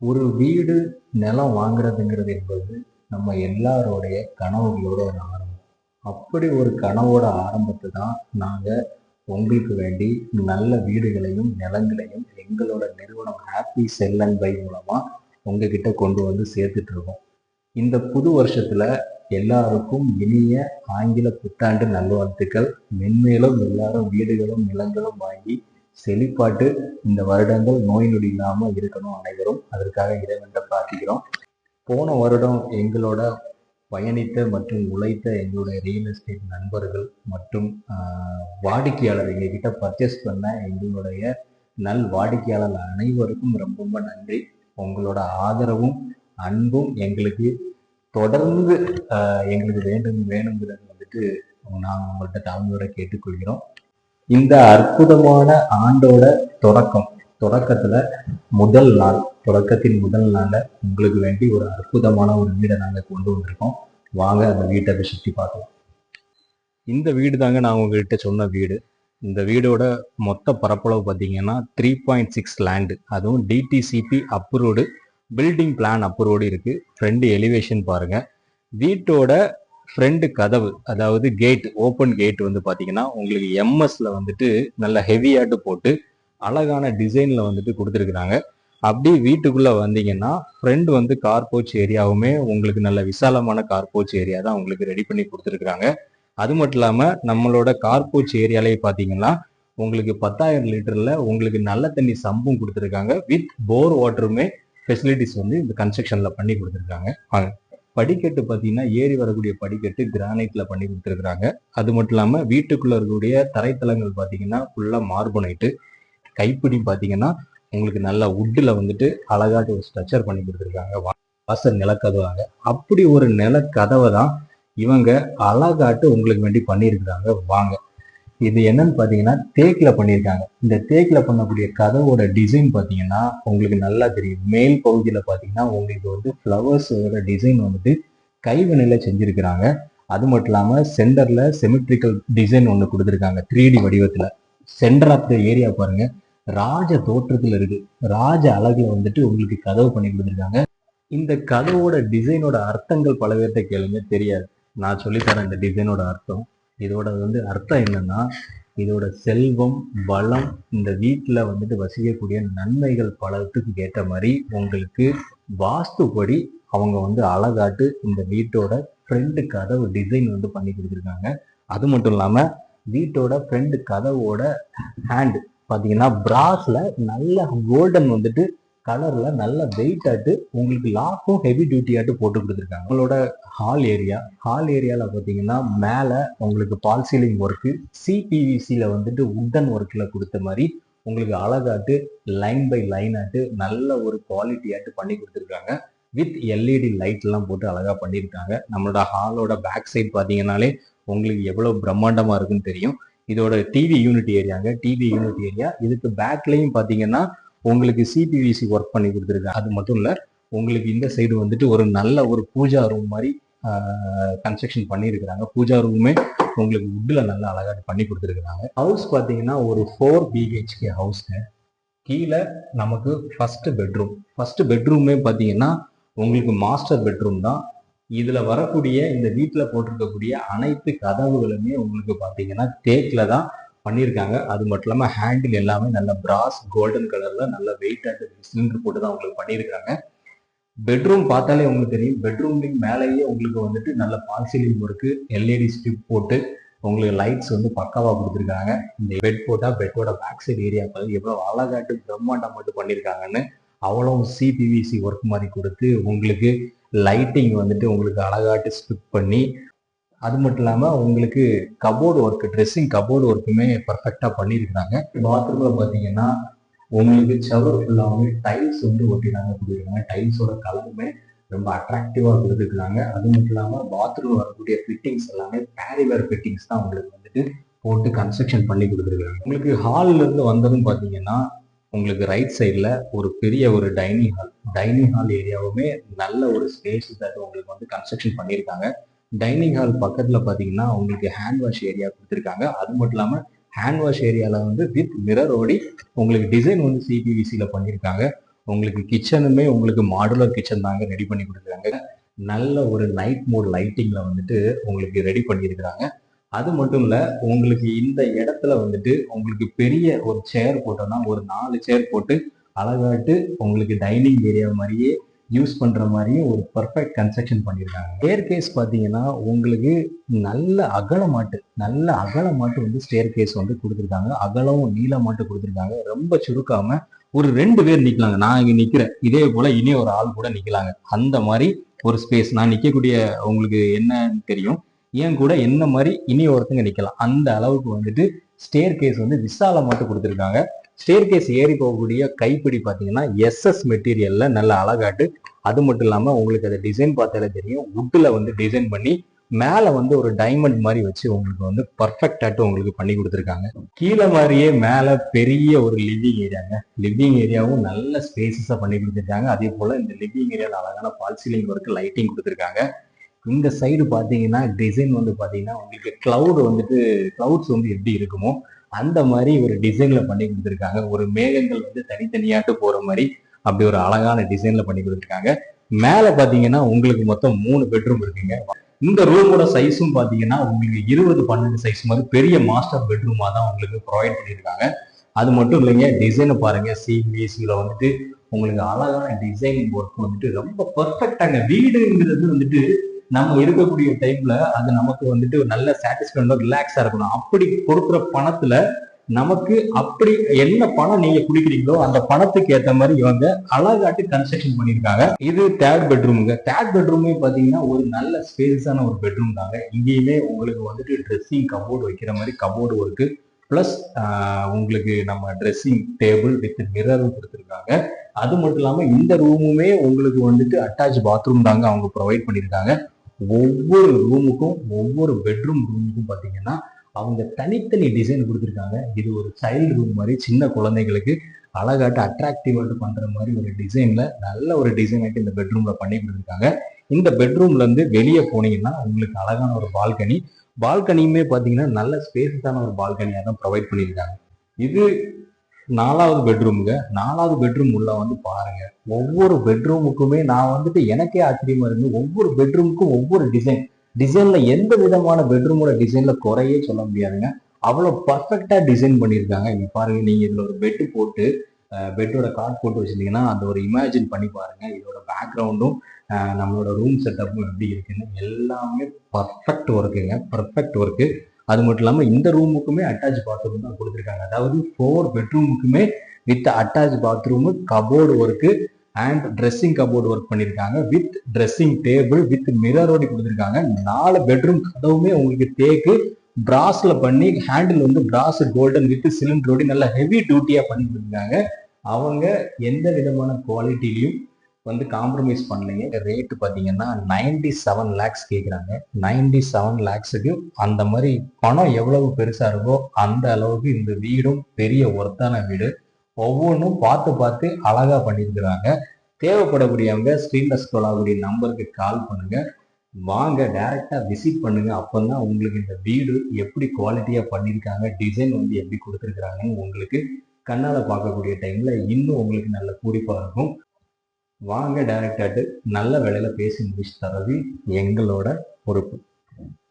ஒரு வீடு நிலம் வாங்குறதுங்கிறது என்பது நம்ம எல்லாரோடைய கனவுகளோட ஒரு ஆரம்பம். அப்படி ஒரு கனவோட ஆரம்பத்தை தான் நாங்கள் உங்களுக்கு வேண்டி நல்ல வீடுகளையும் நிலங்களையும் எங்களோட நிறுவனம் ஹாப்பி செல் அண்ட் பை மூலமாக உங்ககிட்ட கொண்டு வந்து சேர்த்துட்டு இருக்கோம் இந்த புது வருஷத்தில் எல்லாருக்கும் இனிய ஆங்கில புத்தாண்டு நல்வாழ்த்துக்கள். மென்மேலும் எல்லாரும் வீடுகளும் நிலங்களும் வாங்கி செழிப்பாட்டு இந்த வருடங்கள் நோய் நொடி இல்லாமல் இருக்கணும் அனைவரும். அதற்காக இறைவன்கிட்ட பிரார்த்திக்கிறோம். போன வருடம் எங்களோட பயணித்த மற்றும் உழைத்த எங்களுடைய ரியல் எஸ்டேட் நண்பர்கள் மற்றும் வாடிக்கையாளர் எங்ககிட்ட பர்ச்சேஸ் பண்ண எங்களுடைய நல் வாடிக்கையாளர் அனைவருக்கும் ரொம்ப ரொம்ப நன்றி. உங்களோட ஆதரவும் அன்பும் எங்களுக்கு தொடர்ந்து எங்களுக்கு வேண்டும் வேணுங்கிறது வந்துட்டு நாங்கள் உங்கள்கிட்ட தாழ்மையோட கேட்டுக்கொள்கிறோம். இந்த அற்புதமான ஆண்டோட தொடக்கம் தொடக்கத்துல முதல் நாள் தொடக்கத்தின் முதல் நாள்ல உங்களுக்கு வேண்டி ஒரு அற்புதமான ஒரு வீடை நாங்க கொண்டு வந்திருக்கோம். வாங்க அந்த வீட்டை போய் சுற்றி பார்க்கலாம். இந்த வீடு தாங்க நான் உங்ககிட்ட சொன்ன வீடு. இந்த வீடோட மொத்த பரப்பளவு பார்த்தீங்கன்னா த்ரீ பாயிண்ட் சிக்ஸ் லேண்டு அதுவும் DTCP approved building plan approved இருக்கு. ஃப்ரெண்டு எலிவேஷன் பாருங்க. வீட்டோட ஃப்ரண்ட் கதவு அதாவது கேட் ஓப்பன் கேட் வந்து பார்த்தீங்கன்னா உங்களுக்கு எம்எஸ்ல வந்துட்டு நல்ல ஹெவியாட்டு போட்டு அழகான டிசைனில் வந்துட்டு கொடுத்துருக்குறாங்க. அப்படி வீட்டுக்குள்ளே வந்தீங்கன்னா ஃப்ரெண்ட் வந்து கார் போச் ஏரியாவுமே உங்களுக்கு நல்ல விசாலமான கார் போச் ஏரியா தான் உங்களுக்கு ரெடி பண்ணி கொடுத்துருக்குறாங்க. அது மட்டும் இல்லாமல் நம்மளோட கார் போச் ஏரியாலேயே பார்த்தீங்கன்னா உங்களுக்கு பத்தாயிரம் லிட்டரில் உங்களுக்கு நல்ல தண்ணி சம்பும் கொடுத்துருக்காங்க. வித் போர் வாட்டருமே ஃபெசிலிட்டிஸ் வந்து இந்த கன்ஸ்ட்ரக்ஷனில் பண்ணி கொடுத்துருக்காங்க. வாங்க. படிக்கட்டு பார்த்தீங்கன்னா ஏறி வரக்கூடிய படிக்கட்டு கிரானைட்ல பண்ணி கொடுத்துருக்குறாங்க. அது மட்டும் இல்லாமல் வீட்டுக்குள்ள இருக்கக்கூடிய தரைத்தளங்கள் பார்த்தீங்கன்னா ஃபுல்லாக மார்பனைட்டு கைப்பிடி பார்த்தீங்கன்னா உங்களுக்கு நல்ல உட்டில் வந்துட்டு அழகாட்டு ஒரு ஸ்ட்ரக்சர் பண்ணி கொடுத்துருக்காங்க. வா- வாசல் நிலக்கதவாங்க அப்படி ஒரு நிலக்கதவை தான் இவங்க அழகாட்டு உங்களுக்கு வேண்டி பண்ணியிருக்கிறாங்க. வாங்க. இது என்னன்னு பார்த்தீங்கன்னா தேக்கில் பண்ணியிருக்காங்க இந்த தேக்கில் பண்ணக்கூடிய கதவோட டிசைன் பார்த்தீங்கன்னா உங்களுக்கு நல்லா தெரியும். மேல் பகுதியில் பார்த்தீங்கன்னா உங்களுக்கு வந்து ஃப்ளவர்ஸோட டிசைன் வந்துட்டு கைவினையில் செஞ்சுருக்கிறாங்க. அது மட்டும் இல்லாமல் சென்டரில் செமெட்ரிக்கல் டிசைன் ஒன்று கொடுத்துருக்காங்க த்ரீ டி வடிவத்தில். சென்டர் ஆஃப் த ஏரியா பாருங்க. ராஜ தோற்றத்தில் இருக்கு. ராஜ அழகுல வந்துட்டு உங்களுக்கு கதவு பண்ணி கொடுத்துருக்காங்க. இந்த கதவோட டிசைனோட அர்த்தங்கள் பல பேர்த்த கேளுங்க. தெரியாது. நான் சொல்லித்தரேன் இந்த டிசைனோட அர்த்தம். இதோட வந்து அர்த்தம் என்னன்னா இதோட செல்வம் வளம் இந்த வீட்டில் வந்துட்டு வசிக்கக்கூடிய நன்மைகள் பலத்துக்கு ஏற்ற மாதிரி உங்களுக்கு வாஸ்துப்படி அவங்க வந்து அழகாட்டு இந்த வீட்டோட ஃப்ரெண்டு கதவு டிசைன் வந்து பண்ணி கொடுத்துருக்காங்க. அது மட்டும் இல்லாமல் வீட்டோட ஃப்ரெண்டு கதவோட ஹேண்ட் பார்த்தீங்கன்னா பிராஸில் நல்ல கோல்டன் வந்துட்டு கலரில் நல்ல வெயிட் ஆட்டு உங்களுக்கு லாக்கும் ஹெவி டியூட்டி ஆட்டு போட்டு கொடுத்துருக்காங்க. உங்களோட ஹால் ஏரியா ஹால் ஏரியாவில் பார்த்தீங்கன்னா மேலே உங்களுக்கு பால் சீலிங் ஒர்க்கு சிபிவிசியில் வந்துட்டு உட்டன் ஒர்க்கில் கொடுத்த மாதிரி உங்களுக்கு அழகாட்டு லைன் பை லைன் ஆட்டு நல்ல ஒரு குவாலிட்டி ஆட்டு பண்ணி கொடுத்துருக்காங்க. வித் எல்இடி லைட்லாம் போட்டு அழகாக பண்ணியிருக்காங்க. நம்மளோட ஹாலோட பேக் சைட் பார்த்தீங்கன்னாலே உங்களுக்கு எவ்வளோ பிரம்மாண்டமாக இருக்குன்னு தெரியும். இதோட டிவி யூனிட் ஏரியாங்க டிவி யூனிட் ஏரியா இதுக்கு பேக்லேயும் பார்த்தீங்கன்னா உங்களுக்கு சிபிவிசி ஒர்க் பண்ணி கொடுத்துருக்காங்க அது மட்டும் இல்லை உங்களுக்கு இந்த சைடு வந்துட்டு ஒரு நல்ல ஒரு பூஜா ரூம் மாதிரி கன்ஸ்ட்ரக்ஷன் பண்ணியிருக்கிறாங்க. பூஜா ரூமே உங்களுக்கு உட்டில் நல்லா அழகா பண்ணி கொடுத்துருக்குறாங்க. ஹவுஸ் பார்த்தீங்கன்னா ஒரு ஃபோர் பிஹெச்கே ஹவுஸ்ங்க கீழே நமக்கு ஃபஸ்ட்டு பெட்ரூம் ஃபஸ்ட்டு பெட்ரூமே பார்த்தீங்கன்னா உங்களுக்கு மாஸ்டர் பெட்ரூம் தான். இதில் வரக்கூடிய இந்த வீட்டில் போட்டிருக்கக்கூடிய அனைத்து கதவுகளுமே உங்களுக்கு பார்த்தீங்கன்னா தேக்கில் தான் பண்ணியிருக்காங்க. அது மட்டும் இல்லாமல் ஹேண்டில் எல்லாமே நல்ல பிராஸ் கோல்டன் கலரில் நல்ல வெயிட் சிலிண்டர் போட்டு தான் உங்களுக்கு பண்ணியிருக்காங்க. பெட்ரூம் பார்த்தாலே உங்களுக்கு தெரியும். பெட்ரூம்லையும் மேலேயே உங்களுக்கு வந்துட்டு நல்ல false ceiling work LED strip போட்டு உங்களுக்கு லைட்ஸ் வந்து பக்காவாக கொடுத்துருக்காங்க. இந்த பெட் போட்டால் பெட்டோட பேக் சைடு ஏரியா பார்த்து எவ்வளோ அழகாட்டு பிரம்மாண்டம் மட்டும் பண்ணியிருக்காங்கன்னு அவ்வளோ சிபிவிசி ஒர்க் மாதிரி கொடுத்து உங்களுக்கு லைட்டிங் வந்துட்டு உங்களுக்கு அழகாட்டு ஸ்டிப் பண்ணி அது மட்டும் இல்லாமல் உங்களுக்கு கபோர்டு ஒர்க்கு ட்ரெஸ்ஸிங் கபோர்டு ஒர்க்குமே பர்ஃபெக்டாக பண்ணியிருக்கிறாங்க பாத்ரூமில் பார்த்தீங்கன்னா உங்களுக்கு செவர் ஃபுல்லாகவே டைல்ஸ் வந்து ஒட்டினாங்க கொடுக்குறாங்க. டைல்ஸோட கலருமே ரொம்ப அட்ராக்டிவாக கொடுத்துருக்காங்க அது மட்டும் இல்லாமல் பாத்ரூம் வரக்கூடிய ஃபிட்டிங்ஸ் எல்லாமே பேரிவேர் ஃபிட்டிங்ஸ் தான் உங்களுக்கு வந்துட்டு போட்டு கன்ஸ்ட்ரக்ஷன் பண்ணி கொடுத்துருக்காங்க உங்களுக்கு ஹால்லேருந்து வந்ததும் பார்த்தீங்கன்னா உங்களுக்கு ரைட் சைடில் ஒரு பெரிய ஒரு டைனிங் ஹால் டைனிங் ஹால் ஏரியாவுமே நல்ல ஒரு ஸ்பேஸ் உங்களுக்கு வந்து கன்ஸ்ட்ரக்ஷன் பண்ணியிருக்காங்க டைனிங் ஹால் பக்கத்தில் பார்த்தீங்கன்னா உங்களுக்கு ஹேண்ட் வாஷ் ஏரியா கொடுத்துருக்காங்க. அது மட்டும் இல்லாமல் ஹேண்ட் வாஷ் ஏரியாவில் வந்து வித் மிரர் ஓடி உங்களுக்கு டிசைன் வந்து சிபிவிசியில் பண்ணியிருக்காங்க உங்களுக்கு கிச்சனுமே உங்களுக்கு மாடுலர் கிச்சன் தாங்க ரெடி பண்ணி கொடுக்குறாங்க நல்ல ஒரு நைட் மோட் லைட்டிங்கில் வந்துட்டு உங்களுக்கு ரெடி பண்ணியிருக்கிறாங்க அது மட்டும் இல்லை உங்களுக்கு இந்த இடத்துல வந்துட்டு உங்களுக்கு பெரிய ஒரு சேர் போட்டோம்னா ஒரு நாலு சேர் போட்டு அழகாட்டு உங்களுக்கு டைனிங் ஏரியா மாதிரியே யூஸ் பண்ணுற மாதிரியும் ஒரு பர்ஃபெக்ட் கன்ஸ்ட்ரக்ஷன் பண்ணியிருக்காங்க ஸ்டேர் கேஸ் பார்த்தீங்கன்னா உங்களுக்கு நல்ல அகலமாட்டு நல்ல அகலமாட்டு வந்து ஸ்டேர் கேஸ் வந்து கொடுத்துருக்காங்க. அகலமும் நீளமாட்டு கொடுத்துருக்காங்க. ரொம்ப சுருக்காமல் ஒரு ரெண்டு பேர் நிற்கலாங்க நான் இங்கே நிற்கிறேன் இதே போல் இனி ஒரு ஆள் கூட நிற்கலாங்க அந்த மாதிரி ஒரு ஸ்பேஸ் நான் நிற்கக்கூடிய உங்களுக்கு என்னன்னு தெரியும். ஏன் கூட என்ன மாதிரி இனி ஒருத்தங்க நிற்கலாம் அந்த அளவுக்கு வந்துட்டு ஸ்டேர் கேஸ் வந்து விசால கொடுத்துருக்காங்க. ஸ்டேர் கேஸ் ஏறி போகக்கூடிய கைப்பிடி பார்த்தீங்கன்னா எஸ்எஸ் மெட்டீரியல்ல நல்ல அழகாட்டு. அது மட்டும் இல்லாமல் உங்களுக்கு அதை டிசைன் பார்த்தாலே தெரியும். வுட்டில் வந்து டிசைன் பண்ணி மேலே வந்து ஒரு டைமண்ட் மாதிரி வச்சு உங்களுக்கு வந்து பர்ஃபெக்டாட்டு உங்களுக்கு பண்ணி கொடுத்துருக்காங்க. கீழே மாதிரியே மேலே பெரிய ஒரு லிவிங் ஏரியாங்க லிவிங் ஏரியாவும் நல்ல ஸ்பேசஸாக பண்ணி கொடுத்துருக்காங்க. அதே போல் இந்த லிவிங் ஏரியாவில் அழகான ஃபால் சீலிங் ஒர்க்கு லைட்டிங் கொடுத்துருக்காங்க. இந்த சைடு பார்த்தீங்கன்னா டிசைன் வந்து பார்த்தீங்கன்னா உங்களுக்கு க்ளவுட் வந்துட்டு கிளவுட்ஸ் வந்து எப்படி இருக்குமோ அந்த மாதிரி ஒரு டிசைன்ல பண்ணி கொடுத்துருக்காங்க. ஒரு மேகங்கள் வந்து தனித்தனியாட்டு போற மாதிரி அப்படி ஒரு அழகான டிசைன்ல பண்ணி கொடுத்துருக்காங்க. மேல பாத்தீங்கன்னா உங்களுக்கு மொத்தம் மூணு பெட்ரூம் இருக்குங்க. இந்த ரூமோட சைஸும் பாத்தீங்கன்னா உங்களுக்கு இருபது பன்னெண்டு சைஸ் மாதிரி பெரிய மாஸ்டர் பெட்ரூமா தான் உங்களுக்கு ப்ரொவைட் பண்ணியிருக்காங்க. அது மட்டும் இல்லைங்க டிசைனை பாருங்க. சிபிஎஸ்சியில வந்துட்டு உங்களுக்கு அழகான டிசைன் ஒர்க் வந்துட்டு ரொம்ப பர்ஃபெக்டாங்க வீடுங்கிறது வந்துட்டு நம்ம இருக்கக்கூடிய டைம்ல அது நமக்கு வந்துட்டு ஒரு நல்ல சாட்டிஸ்ஃபைடா ரிலாக்ஸா இருக்கணும். அப்படி கொடுக்குற பணத்துல நமக்கு அப்படி என்ன பணம் நீங்க குடிக்கிறீங்களோ அந்த பணத்துக்கு ஏத்த மாதிரி இவங்க அழகாட்டு கன்ஸ்ட்ரக்ஷன் பண்ணியிருக்காங்க. இது தேர்ட் பெட்ரூமுங்க தேர்ட் பெட்ரூமே பாத்தீங்கன்னா ஒரு நல்ல ஸ்பேஸான ஒரு பெட்ரூம் தாங்க. இங்கேயுமே உங்களுக்கு வந்துட்டு ட்ரெஸ்ஸிங் கபோர்டு வைக்கிற மாதிரி கபோர்டு ஒர்க்கு ப்ளஸ் உங்களுக்கு நம்ம ட்ரெஸ்ஸிங் டேபிள் வித் மிரரும் கொடுத்துருக்காங்க. அது மட்டும் இல்லாமல் இந்த ரூமுமே உங்களுக்கு வந்துட்டு அட்டாச் பாத்ரூம் தாங்க அவங்க ப்ரொவைட் பண்ணியிருக்காங்க. ஒவ்வொரு ரூமுக்கும் ஒவ்வொரு பெட்ரூம் ரூமுக்கும் பார்த்தீங்கன்னா அவங்க தனித்தனி டிசைன் கொடுத்துருக்காங்க. இது ஒரு சைல்டு ரூம் மாதிரி சின்ன குழந்தைகளுக்கு அழகாட்டு அட்ராக்டிவாட்டு பண்ணுற மாதிரி ஒரு டிசைனில் நல்ல ஒரு டிசைன் ஆகிட்டு இந்த பெட்ரூமில் பண்ணி கொடுத்துருக்காங்க. இந்த பெட்ரூம்லேருந்து வெளியே போனீங்கன்னா உங்களுக்கு அழகான ஒரு பால்கனி பால்கனியுமே பார்த்தீங்கன்னா நல்ல ஸ்பேஸான ஒரு பால்கனியாக தான் ப்ரொவைட் பண்ணியிருக்காங்க. இது நாலாவது பெட்ரூமுங்க நாலாவது பெட்ரூம் உள்ள வந்து பாருங்க. ஒவ்வொரு பெட்ரூமுக்குமே நான் வந்துட்டு எனக்கே ஆச்சரியமா இருந்து ஒவ்வொரு பெட்ரூமுக்கும் ஒவ்வொரு டிசைன் டிசைன்ல எந்த விதமான பெட்ரூமோட டிசைன்ல குறையே சொல்ல முடியாதுங்க. அவ்வளவு பர்ஃபெக்டா டிசைன் பண்ணியிருக்காங்க. இங்க பாருங்க நீங்க இதுல ஒரு பெட்டு போட்டு பெட்டோட கார்ட் போட்டு வச்சிருந்தீங்கன்னா அந்த ஒரு இமேஜின் பண்ணி பாருங்க. இதோட பேக்ரவுண்டும் நம்மளோட ரூம் செட்டப்பும் எப்படி இருக்குன்னு எல்லாமே பர்ஃபெக்ட் ஒர்க்குங்க பர்ஃபெக்ட் ஒர்க்கு அது மட்டும் இல்லாமல் இந்த ரூமுக்குமே அட்டாச் பாத்ரூம் தான் கொடுத்துருக்காங்க. அதாவது four பெட்ரூமுக்குமே with attach bathroom cupboard work and dressing cupboard work பண்ணியிருக்காங்க வித் ட்ரெஸ்ஸிங் டேபிள் வித் மிரரோடி கொடுத்துருக்காங்க. நாலு பெட்ரூம் கதவுமே உங்களுக்கு தேக்கு பிராஸ்ல பண்ணி ஹேண்டில் வந்து பிராஸ் கோல்டன் வித் சிலிண்டரோடி நல்ல ஹெவி டியூட்டியாக பண்ணி கொடுத்துருக்காங்க. அவங்க எந்த விதமான குவாலிட்டிலையும் வந்து காம்ப்ரமைஸ் பண்ணலைங்க ரேட்டு பார்த்தீங்கன்னா நைன்டி செவன் லேக்ஸ் கேட்குறாங்க நைன்டி செவன் லேக்ஸுக்கு அந்த மாதிரி பணம் எவ்வளவு பெருசாக இருக்கோ அந்த அளவுக்கு இந்த வீடும் பெரிய ஒர்த்தான வீடு. ஒவ்வொன்றும் பார்த்து பார்த்து அழகாக பண்ணியிருக்கிறாங்க. தேவைப்படக்கூடியவங்க ஸ்க்ரீன்ல ஸ்க்ரோல் ஆகக்கூடிய நம்பருக்கு கால் பண்ணுங்கள் வாங்க டேரெக்டாக விசிட் பண்ணுங்க. அப்பதான் உங்களுக்கு இந்த வீடு எப்படி குவாலிட்டியாக பண்ணியிருக்காங்க டிசைன் வந்து எப்படி கொடுத்துருக்குறாங்கன்னு உங்களுக்கு கண்ணால் பார்க்கக்கூடிய டைமில் இன்னும் உங்களுக்கு நல்ல பூரிப்பா இருக்கும். வாங்க டைரக்டாட்டு நல்ல வேலையில் பேசி முடிச்சு தரது எங்களோட பொறுப்பு.